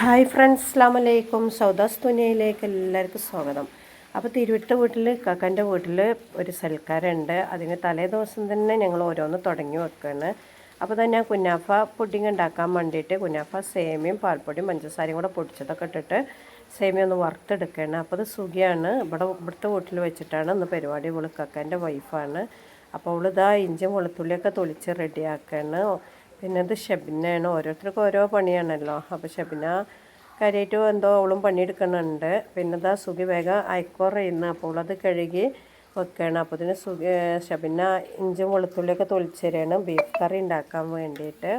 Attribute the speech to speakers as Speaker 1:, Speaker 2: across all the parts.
Speaker 1: Hi friends അസ്ലാം വലൈക്കും സൗദാസ് തുനിയയിലേക്ക് എല്ലാവർക്കും സ്വാഗതം. അപ്പോൾ തിരുവട്ട വീട്ടിൽ കക്കന്റെ വീട്ടിൽ ഒരു സൽക്കാരമുണ്ട് അതിന് തലേ ദിവസം തന്നെ ഞങ്ങൾ ഓരോന്ന് തുടങ്ങി വെക്കുകയാണ് അപ്പോൾ തന്നെ ഞാൻ കുന്നാഫ പുഡിങ് ഉണ്ടാക്കാൻ വേണ്ടിയിട്ട് കുന്നാഫ സേമിയും പാൽപ്പൊടിയും പഞ്ചസാരയും കൂടെ പൊടിച്ചതൊക്കെ ഇട്ടിട്ട് സേമിയ ഒന്ന് വറുത്തെടുക്കുകയാണ് അപ്പോൾ അത് സുഖിയാണ്. ഇവിടെ ഇവിടുത്തെ വീട്ടിൽ വെച്ചിട്ടാണ് ഇന്ന് പരിപാടി ഇവൾ കക്കന്റെ വൈഫാണ് അപ്പോൾ അവളിതാ ഇഞ്ചും വെളുത്തുള്ളിയൊക്കെ തൊളിച്ച് റെഡിയാക്കുകയാണ് പിന്നെ ഇത് ഷെബിനാണ് ഓരോരുത്തർക്കും ഓരോ പണിയാണല്ലോ. അപ്പോൾ ഷെബിന കാര്യമായിട്ട് എന്തോ അവളും പണിയെടുക്കുന്നുണ്ട്. പിന്നെ ഇതാ സുഖി വേഗം ചെയ്യുന്നു. അപ്പോൾ അത് കഴുകി വെക്കുകയാണ് അപ്പോൾ ഇതിന് സുഖി ഷബിന ഇഞ്ചും വെളുത്തുള്ളിയൊക്കെ തൊളിച്ചേരാണ് ബീഫ് കറി ഉണ്ടാക്കാൻ വേണ്ടിയിട്ട്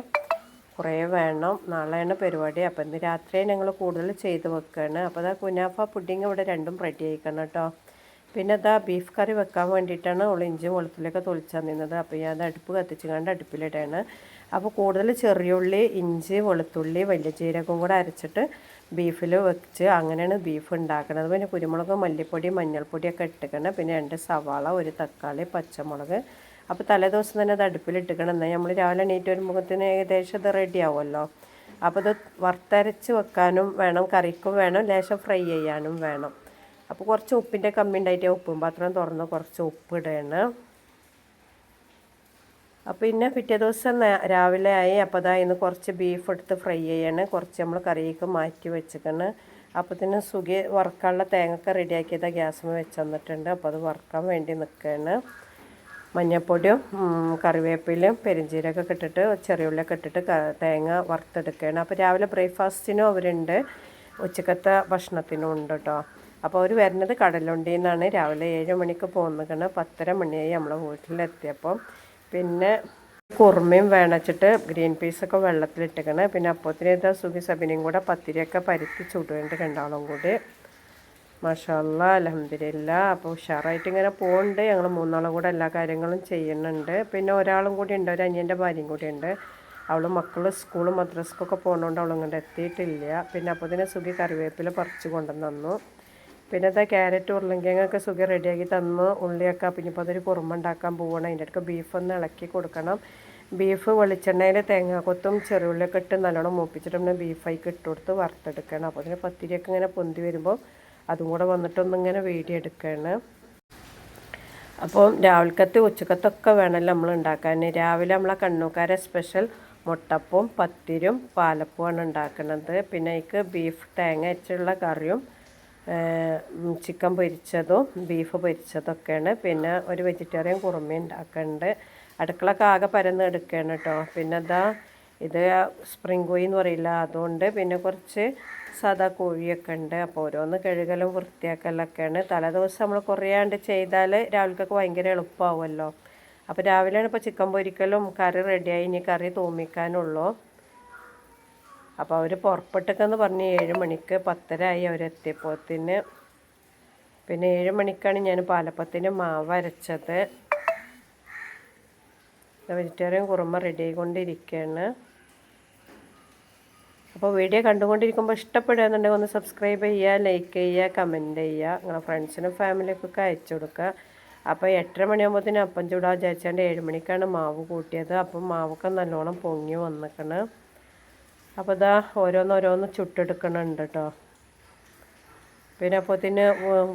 Speaker 1: കുറേ വേണം. നാളെയാണ് പരിപാടി. അപ്പോൾ ഇന്ന് രാത്രി ഞങ്ങൾ കൂടുതൽ ചെയ്ത് വെക്കുകയാണ് അപ്പോൾ അതാ കുനാഫ പുഡിങ് ഇവിടെ രണ്ടും റെഡി ആയിക്കണം കേട്ടോ പിന്നെ അതാ ബീഫ് കറി വെക്കാൻ വേണ്ടിയിട്ടാണ് അവൾ ഇഞ്ചും വെളുത്തുള്ളിയൊക്കെ തൊളിച്ചാൽ നിന്നത് അപ്പോൾ ഞാൻ അത് അടുപ്പ് കത്തിച്ച് കണ്ട് അടുപ്പിലിടാണ് അപ്പോൾ കൂടുതൽ ചെറിയുള്ളി ഇഞ്ചി വെളുത്തുള്ളി വലിയ ജീരകവും കൂടെ അരച്ചിട്ട് ബീഫിൽ വെച്ച് അങ്ങനെയാണ് ബീഫ് ഉണ്ടാക്കുന്നത് പിന്നെ കുരുമുളക് മല്ലിപ്പൊടി മഞ്ഞൾപ്പൊടിയൊക്കെ ഇട്ടിക്കണം. പിന്നെ രണ്ട് സവാള ഒരു തക്കാളി പച്ചമുളക്. അപ്പോൾ തലേദിവസം തന്നെ അത് അടുപ്പിലിട്ടിക്കണം. എന്നാൽ നമ്മൾ രാവിലെ എണീറ്റ് വരുമ്പോഴത്തേന് ഏകദേശം ഇത് റെഡി ആവുമല്ലോ. അപ്പോൾ ഇത് വറുത്തരച്ച് വെക്കാനും വേണം കറിക്കും വേണം ലേശം ഫ്രൈ ചെയ്യാനും വേണം. അപ്പോൾ കുറച്ച് ഉപ്പിന്റെ കമ്മി ഉണ്ടായിട്ട് ഉപ്പും പാത്രം തുറന്ന് കുറച്ച് ഉപ്പ് ഇടണം അപ്പോൾ പിന്നെ പിറ്റേ ദിവസം രാവിലെ ആയി. അപ്പോൾ അതാ ഇന്ന് കുറച്ച് ബീഫ് എടുത്ത് ഫ്രൈ ചെയ്യണം. കുറച്ച് നമ്മൾ കറിയൊക്കെ മാറ്റി വെച്ചിക്കണം. അപ്പോൾ തന്നെ സുഖി വറുക്കാനുള്ള തേങ്ങയൊക്കെ റെഡിയാക്കിയത് ഗ്യാസിൽ വെച്ച് തന്നിട്ടുണ്ട്. അപ്പോൾ അത് വറുക്കാൻ വേണ്ടി നിൽക്കുകയാണ് മഞ്ഞൾപ്പൊടിയും കറിവേപ്പിലയും പെരിഞ്ചീരൊക്കെ ഇട്ടിട്ട് ചെറിയുള്ളിയൊക്കെ ഇട്ടിട്ട് തേങ്ങ വറുത്തെടുക്കുകയാണ് അപ്പോൾ രാവിലെ ബ്രേക്ക്ഫാസ്റ്റിനും അവരുണ്ട്. ഉച്ചക്കത്തെ ഭക്ഷണത്തിനും ഉണ്ട് കേട്ടോ അപ്പോൾ അവർ വരുന്നത് കടലുണ്ടിയിൽ നിന്നാണ് രാവിലെ ഏഴ് മണിക്ക് പോകുന്നത് പത്തര മണിയായി നമ്മളെ വീട്ടിലെത്തിയപ്പം. പിന്നെ കുറുമയും വേണച്ചിട്ട് ഗ്രീൻ പീസൊക്കെ വെള്ളത്തിലിട്ടിക്കണേ. പിന്നെ അപ്പത്തിന് ഏതാ സുഖി സബിനെയും കൂടെ പത്തിരിയൊക്കെ പരുത്തി ചുടുന്നുണ്ട് രണ്ടാളും കൂടി. മഷാല്ല അലഹമില്ല അപ്പോൾ ഉഷാറായിട്ട് ഇങ്ങനെ പോകുന്നുണ്ട് ഞങ്ങൾ മൂന്നാളും കൂടെ എല്ലാ കാര്യങ്ങളും ചെയ്യുന്നുണ്ട്. പിന്നെ ഒരാളും കൂടി ഉണ്ട് ഒരു അനിയന്റെ ഭാര്യയും കൂടി ഉണ്ട്. അവൾ മക്കൾ സ്കൂളും മദ്രസക്കൊക്കെ പോകുന്നതുകൊണ്ട് അവളിങ്ങോട്ട് എത്തിയിട്ടില്ല. പിന്നെ അപ്പോൾ തന്നെ സുഖി കറിവേപ്പില പറിച്ച് കൊണ്ടുവന്നു പിന്നെ ഇതാ ക്യാരറ്റ് ഉരുളങ്കിഴങ്ങൊക്കെ സുഖം റെഡിയാക്കി തന്ന്. ഉള്ളിയൊക്കെ പിന്നെ ഇപ്പോൾ അതൊരു കുറുമ ഉണ്ടാക്കാൻ പോവണം. അതിന്റെ അടുക്ക് ബീഫ് ഒന്ന് ഇളക്കി കൊടുക്കണം. ബീഫ് വെളിച്ചെണ്ണയിൽ തേങ്ങാക്കൊത്തും ചെറുള്ളിയൊക്കെ ഇട്ട് നല്ലോണം മൂപ്പിച്ചിട്ട് പിന്നെ ബീഫായിക്ക് ഇട്ട് കൊടുത്ത് വറുത്തെടുക്കണം. അപ്പോൾ അതിന് പത്തിരിയൊക്കെ ഇങ്ങനെ പൊന്തി വരുമ്പോൾ അതും കൂടെ വന്നിട്ടൊന്നിങ്ങനെ വീഡിയോ എടുക്കുകയാണ് അപ്പോൾ രാവിലക്കത്തെ ഉച്ചക്കത്തൊക്കെ വേണമല്ലോ നമ്മൾ ഉണ്ടാക്കാൻ രാവിലെ നമ്മളെ കണ്ണൂക്കാരെ സ്പെഷ്യൽ മുട്ടപ്പവും പത്തിരും പാലപ്പവുമാണ് ഉണ്ടാക്കുന്നത് പിന്നെ അതിക്ക് ബീഫ് തേങ്ങ അരച്ചുള്ള കറിയും ചിക്കൻ പൊരിച്ചതും ബീഫ് പൊരിച്ചതൊക്കെയാണ്. പിന്നെ ഒരു വെജിറ്റേറിയൻ കുറുമ ഉണ്ടാക്കുന്നുണ്ട് അടുക്കളൊക്കെ ആകെ പരന്ന് എടുക്കുകയാണ് കേട്ടോ പിന്നെ എന്താ ഇത് സ്പ്രിങ് കോഴി എന്ന് പറയില്ല അതുകൊണ്ട് പിന്നെ കുറച്ച് സാധാ കോഴിയൊക്കെ ഉണ്ട്. അപ്പോൾ ഓരോന്ന് കഴുകലും വൃത്തിയാക്കലൊക്കെയാണ്. തലേദിവസം നമ്മൾ കുറേയാണ്ട് ചെയ്താൽ രാവിലേക്കൊക്കെ ഭയങ്കര എളുപ്പമാവുമല്ലോ അപ്പോൾ രാവിലെയാണ് ഇപ്പോൾ ചിക്കൻ പൊരിക്കലും കറി റെഡിയായി ഇനി കറി തൂമിക്കാനുള്ളൂ. അപ്പോൾ അവർ പുറപ്പെട്ടൊക്കെന്ന് പറഞ്ഞ് ഏഴ് മണിക്ക് പത്തരായി അവരെത്തിയപ്പോത്തിന് പിന്നെ ഏഴ് മണിക്കാണ് ഞാൻ പാലപ്പത്തിന് മാവ് അരച്ചത്. വെജിറ്റേറിയൻ കുറുമ റെഡി ആയിക്കൊണ്ടിരിക്കുകയാണ് അപ്പോൾ വീഡിയോ കണ്ടുകൊണ്ടിരിക്കുമ്പോൾ ഇഷ്ടപ്പെടുകയെന്നുണ്ടെങ്കിൽ ഒന്ന് സബ്സ്ക്രൈബ് ചെയ്യുക ലൈക്ക് ചെയ്യുക കമന്റ് ചെയ്യുക. നിങ്ങളുടെ ഫ്രണ്ട്സിനും ഫാമിലിക്കൊക്കെ അയച്ചു കൊടുക്കുക. അപ്പോൾ എട്ടര മണിയാകുമ്പോഴത്തേനും അപ്പം ചൂടാ വിചാരിച്ചാണ്ട് ഏഴ് മണിക്കാണ് മാവ് കൂട്ടിയത്. അപ്പം മാവൊക്കെ നല്ലോണം പൊങ്ങി വന്നിക്കണം. അപ്പോൾ ഇതാ ഓരോന്നോരോന്ന് ചുട്ടെടുക്കണുണ്ട് കേട്ടോ പിന്നെ അപ്പോത്തിന്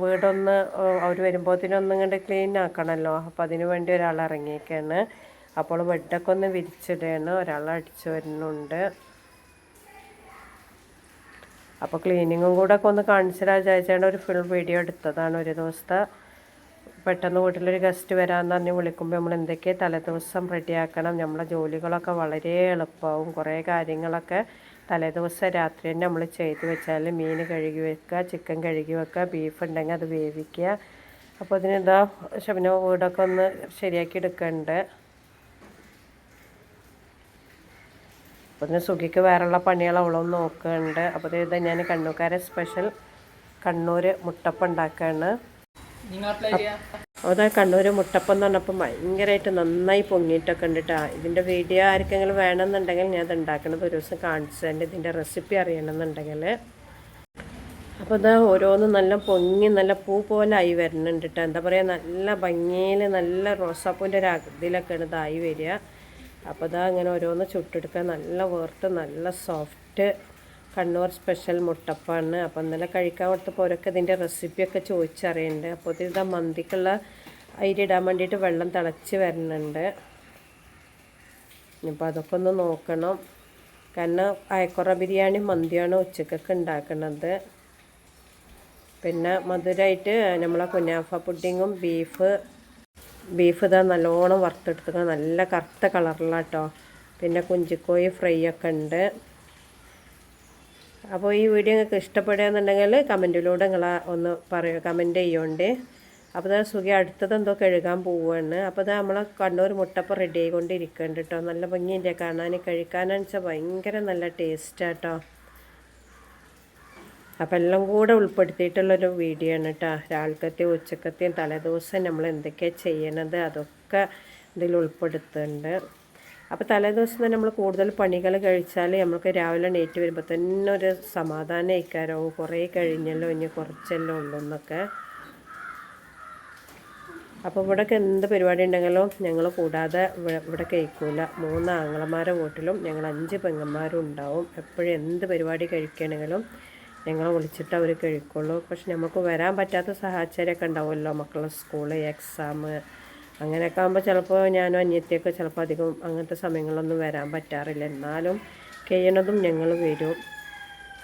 Speaker 1: വീടൊന്ന് അവർ വരുമ്പോഴത്തേനും ഇങ്ങോട്ട് ക്ലീൻ ആക്കണമല്ലോ അപ്പോൾ അതിന് വേണ്ടി ഒരാൾ ഇറങ്ങിയേക്കാണ്. അപ്പോൾ ബെഡൊക്കെ ഒന്ന് വിരിച്ചിടുകയാണ് ഒരാൾ അടിച്ചു വരുന്നുണ്ട്. അപ്പോൾ ക്ലീനിങ്ങും കൂടെ ഒക്കെ ഒന്ന് കാണിച്ചിടാൻ വിചാരിച്ചാണ് ഒരു ഫുൾ വീഡിയോ എടുത്തതാണ് ഒരു ദിവസത്തെ. പെട്ടെന്ന് വീട്ടിലൊരു ഗസ്റ്റ് വരാമെന്ന് പറഞ്ഞ് വിളിക്കുമ്പോൾ നമ്മൾ എന്തൊക്കെ തലേദിവസം റെഡിയാക്കണം നമ്മളെ ജോലികളൊക്കെ വളരെ എളുപ്പമാവും കുറേ കാര്യങ്ങളൊക്കെ തലേദിവസം രാത്രി തന്നെ നമ്മൾ ചെയ്ത് വെച്ചാൽ മീൻ കഴുകി വെക്കുക ചിക്കൻ കഴുകി വെക്കുക ബീഫ് ഉണ്ടെങ്കിൽ അത് വേവിക്കുക. അപ്പോൾ അതിനെന്താ ശബന വീടൊക്കെ ഒന്ന് ശരിയാക്കി എടുക്കുന്നുണ്ട് അപ്പോൾ ഇതിന് സുഖിക്ക് വേറെയുള്ള പണികൾ നോക്കുന്നുണ്ട് അപ്പോൾ ഇത് ഞാൻ കണ്ണൂക്കാരെ സ്പെഷ്യൽ കണ്ണൂർ മുട്ടപ്പ ഉണ്ടാക്കുകയാണ് അതാ കണ്ണൂർ മുട്ടപ്പം എന്ന് ഭയങ്കരമായിട്ട് നന്നായി പൊങ്ങിയിട്ടൊക്കെ ഉണ്ട് കേട്ടോ ഇതിന്റെ വീഡിയോ ആർക്കെങ്കിലും വേണമെന്നുണ്ടെങ്കിൽ ഞാൻ അത് ഉണ്ടാക്കണത് ഒരു ദിവസം കാണിച്ചു തന്നെ ഇതിന്റെ റെസിപ്പി അറിയണമെന്നുണ്ടെങ്കിൽ അപ്പോൾ ഇത് ഓരോന്നും നല്ല പൊങ്ങി നല്ല പൂ പോലെ ആയി വരുന്നുണ്ട് കേട്ടോ എന്താ പറയുക നല്ല ഭംഗിയിൽ നല്ല റോസാപ്പൂവിന്റെ ഒരു ഇതിലൊക്കെയാണ് ഇതായി വരിക. അപ്പോൾ ഇതാ അങ്ങനെ ഓരോന്ന് ചുട്ടെടുക്കുക. നല്ല വേർത്ത് നല്ല സോഫ്റ്റ് കണ്ണൂർ സ്പെഷ്യൽ മുട്ടപ്പാണ്. അപ്പോൾ ഇന്നലെ കഴിക്കാൻ കൊടുത്തപ്പോൾ അവരൊക്കെ ഇതിന്റെ റെസിപ്പിയൊക്കെ ചോദിച്ചറിയുന്നുണ്ട്. അപ്പോൾ ഇതാ മന്തിക്കുള്ള അരി ഇടാൻ വേണ്ടിയിട്ട് വെള്ളം തിളച്ച് വരുന്നുണ്ട്. ഇനിയിപ്പോൾ അതൊക്കെ ഒന്ന് നോക്കണം. കാരണം അയക്കുറ ബിരിയാണി മന്തിയാണ് ഉച്ചക്കൊക്കെ ഉണ്ടാക്കുന്നത് പിന്നെ മധുരമായിട്ട് നമ്മളെ കുനാഫ പുഡിങ്ങും ബീഫ്. ബീഫ് ഇതാ നല്ലോണം വറുത്തെടുത്തുക നല്ല കറുത്ത കളറിലാട്ടോ. പിന്നെ കുഞ്ചിക്കോയി ഫ്രൈ ഒക്കെ ഉണ്ട്. അപ്പോൾ ഈ വീഡിയോ നിങ്ങൾക്ക് ഇഷ്ടപ്പെടുകയെന്നുണ്ടെങ്കിൽ കമന്റിലൂടെ നിങ്ങൾ ഒന്ന് പറയുക കമന്റ് ചെയ്യുന്നുണ്ട് അപ്പോൾ ഇതാ സുഖി അടുത്തത് എന്തോ കഴുകാൻ പോവുകയാണ് അപ്പോൾ അത് നമ്മളെ കണ്ണൂർ മുട്ടപ്പം റെഡി ആയിക്കൊണ്ടിരിക്കുന്നുണ്ട് കേട്ടോ നല്ല ഭംഗിയില്ല കാണാൻ കഴിക്കാനെന്ന് ഭയങ്കര നല്ല ടേസ്റ്റാട്ടോ അപ്പോൾ എല്ലാം കൂടെ ഉൾപ്പെടുത്തിയിട്ടുള്ളൊരു വീഡിയോ ആണ് കേട്ടോ രാവിലത്തെയും ഉച്ചക്കത്തെയും തലേദിവസം നമ്മൾ എന്തൊക്കെയാണ് ചെയ്യണത് അതൊക്കെ ഇതിൽ ഉൾപ്പെടുത്തുന്നുണ്ട്. അപ്പോൾ തലേദിവസം തന്നെ നമ്മൾ കൂടുതൽ പണികൾ കഴിച്ചാൽ നമുക്ക് രാവിലെ എണീറ്റ് വരുമ്പോൾ തന്നെ ഒരു സമാധാനം ഇക്കാരവും കുറേ കഴിഞ്ഞല്ലോ ഇനി കുറച്ചല്ലോ ഉള്ളൂ എന്നൊക്കെ. അപ്പോൾ ഇവിടെയൊക്കെ എന്ത് പരിപാടി ഉണ്ടെങ്കിലും ഞങ്ങൾ കൂടാതെ ഇവിടെ ഇവിടെ കഴിക്കൂല മൂന്ന് ആങ്ങളമാരെ വീട്ടിലും ഞങ്ങൾ അഞ്ച് പെങ്ങന്മാരും ഉണ്ടാവും. എപ്പോഴും എന്ത് പരിപാടി കഴിക്കണമെങ്കിലും ഞങ്ങളെ വിളിച്ചിട്ട് അവർ കഴിക്കുള്ളൂ പക്ഷെ നമുക്ക് വരാൻ പറ്റാത്ത സാഹചര്യമൊക്കെ ഉണ്ടാവുമല്ലോ. മക്കളുടെ സ്കൂൾ എക്സാം അങ്ങനെയൊക്കെ ആകുമ്പോൾ ചിലപ്പോൾ ഞാനും അനിയത്തിയൊക്കെ ചിലപ്പോൾ അധികം അങ്ങനത്തെ സമയങ്ങളൊന്നും വരാൻ പറ്റാറില്ല. എന്നാലും കഴിയണതും ഞങ്ങൾ വരും.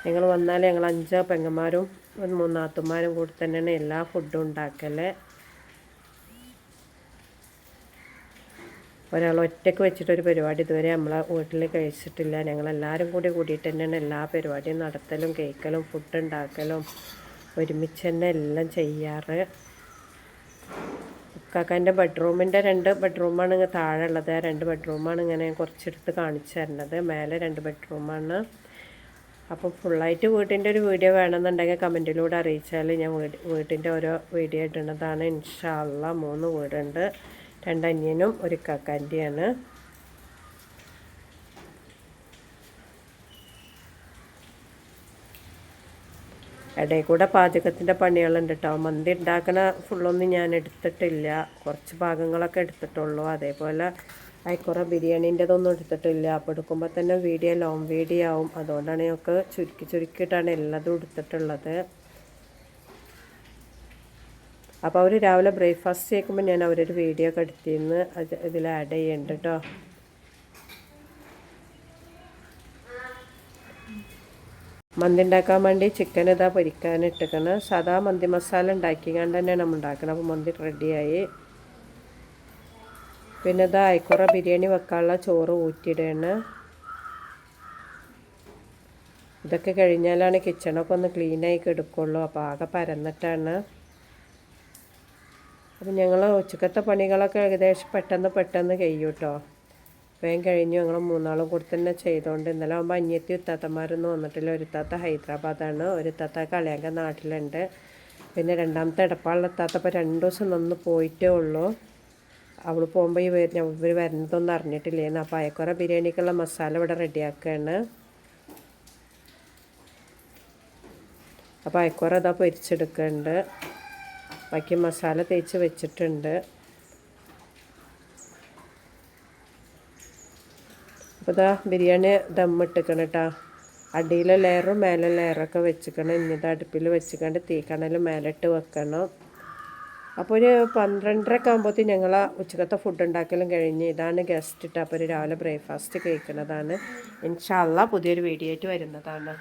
Speaker 1: ഞങ്ങൾ വന്നാൽ ഞങ്ങൾ അഞ്ച് പെങ്ങന്മാരും ഒരു മൂന്നാത്തുമാരും കൂടി തന്നെയാണ് എല്ലാ ഫുഡും ഉണ്ടാക്കൽ ഒരാൾ ഒറ്റയ്ക്ക് വെച്ചിട്ടൊരു പരിപാടി ഇതുവരെ നമ്മളെ വീട്ടിൽ കഴിച്ചിട്ടില്ല. ഞങ്ങളെല്ലാവരും കൂടി കൂടിയിട്ട് തന്നെയാണ് എല്ലാ പരിപാടിയും നടത്തലും കേൾക്കലും ഫുഡ് ഉണ്ടാക്കലും ഒരുമിച്ച് തന്നെ എല്ലാം ചെയ്യാറ്. കാക്കാന്റെ ബെഡ്റൂമിന്റെ രണ്ട് ബെഡ്റൂമാണ് ഇങ്ങനെ താഴെ ഉള്ളത് രണ്ട് ബെഡ്റൂമാണ് ഇങ്ങനെ കുറച്ചെടുത്ത് കാണിച്ചു തരുന്നത്. മേലെ രണ്ട് ബെഡ്റൂമാണ് അപ്പോൾ ഫുള്ളായിട്ട് വീട്ടിന്റെ ഒരു വീഡിയോ വേണമെന്നുണ്ടെങ്കിൽ കമന്റിലൂടെ അറിയിച്ചാൽ ഞാൻ വീട് വീട്ടിന്റെ ഓരോ വീഡിയോ ഇടുന്നതാണ്. ഇൻഷാല്ല മൂന്ന് വീടുണ്ട്. രണ്ടന്യനും ഒരു കാക്കാന്റെയാണ്. ഇടയിൽ കൂടെ പാചകത്തിന്റെ പണികളുണ്ട് കേട്ടോ മന്തി ഉണ്ടാക്കണ ഫുള്ളൊന്നും ഞാൻ എടുത്തിട്ടില്ല. കുറച്ച് ഭാഗങ്ങളൊക്കെ എടുത്തിട്ടുള്ളൂ. അതേപോലെ അയക്കുറ ബിരിയാണീന്റെതൊന്നും എടുത്തിട്ടില്ല. അപ്പോൾ എടുക്കുമ്പോൾ തന്നെ വീഡിയോ ലോങ് വീഡിയോ ആവും. അതുകൊണ്ടാണ് ഞങ്ങൾക്ക് ചുരുക്കി ചുരുക്കിയിട്ടാണ് എല്ലാതും എടുത്തിട്ടുള്ളത്. അപ്പോൾ അവർ രാവിലെ ബ്രേക്ക്ഫാസ്റ്റ് ചെയ്യുമ്പോൾ ഞാൻ അവരൊരു വീഡിയോ ഒക്കെ എടുത്തിരുന്ന് അത് ഇതിൽ ആഡ് ചെയ്യുന്നുണ്ട് കേട്ടോ മന്തി ഉണ്ടാക്കാൻ വേണ്ടി ചിക്കൻ ഇതാ പൊരിക്കാൻ ഇട്ടിക്കണം. സാധാ മന്തി മസാല ഉണ്ടാക്കിക്കൊണ്ട് തന്നെയാണ് നമ്മൾ ഉണ്ടാക്കുന്നത് അപ്പോൾ മന്തി റെഡിയായി പിന്നെ ഇതാ അയക്കുറ ബിരിയാണി വെക്കാനുള്ള ചോറ് ഊറ്റിയിടുകയാണ് ഇതൊക്കെ കഴിഞ്ഞാലാണ് കിച്ചണൊക്കെ ഒന്ന് ക്ലീനായി എടുക്കുള്ളൂ അപ്പോൾ ആകെ പരന്നിട്ടാണ്. അപ്പം ഞങ്ങൾ ഉച്ചക്കത്തെ പണികളൊക്കെ ഏകദേശം പെട്ടെന്ന് പെട്ടെന്ന് കഴിയൂട്ടോ. വേഗം കഴിഞ്ഞു. ഞങ്ങൾ മൂന്നാളും കൂടി തന്നെ ചെയ്തുകൊണ്ട് ഇന്നലെ ആകുമ്പോൾ അഞ്ഞത്തി ഉത്താത്തമാരൊന്നും വന്നിട്ടില്ല. ഒരു താത്ത ഹൈദരാബാദാണ്. ഒരു താത്ത കളിയാങ്ക നാട്ടിലുണ്ട്. പിന്നെ രണ്ടാമത്തെ ഇടപ്പാളിലെ താത്ത ഇപ്പോൾ രണ്ട് ദിവസം നിന്ന് പോയിട്ടേ ഉള്ളൂ. അവൾ പോകുമ്പോൾ ഈ ഇവർ വരുന്നതൊന്നും അറിഞ്ഞിട്ടില്ലേന്ന്. അപ്പോൾ അയക്കുറ ബിരിയാണിക്കുള്ള മസാല ഇവിടെ റെഡിയാക്കുകയാണ് അപ്പോൾ അയക്കുറ അതാ പൊരിച്ചെടുക്കുന്നുണ്ട് ബാക്കി മസാല തേച്ച് വെച്ചിട്ടുണ്ട്. അപ്പോൾ ഇതാ ബിരിയാണി ദമ്മിട്ടിക്കണം കേട്ടോ അടിയിലെ ലെയറും മേലെ ലെയറൊക്കെ വെച്ചിക്കണം. ഇനിത് അടുപ്പിൽ വെച്ചിക്കണ്ട് തീക്കണൽ മേലിട്ട് വെക്കണം. അപ്പോൾ ഒരു പന്ത്രണ്ടരക്കെ ആകുമ്പോഴത്തേക്കും ഞങ്ങൾ ഉച്ചക്കത്തെ ഫുഡ് ഉണ്ടാക്കലും കഴിഞ്ഞ് ഇതാണ് ഗസ്റ്റ് ഇട്ട് അപ്പോൾ ഒരു രാവിലെ ബ്രേക്ക്ഫാസ്റ്റ് കഴിക്കുന്നതാണ് ഇൻഷാല്ല പുതിയൊരു വീഡിയോ ആയിട്ട് വരുന്നതാണ്.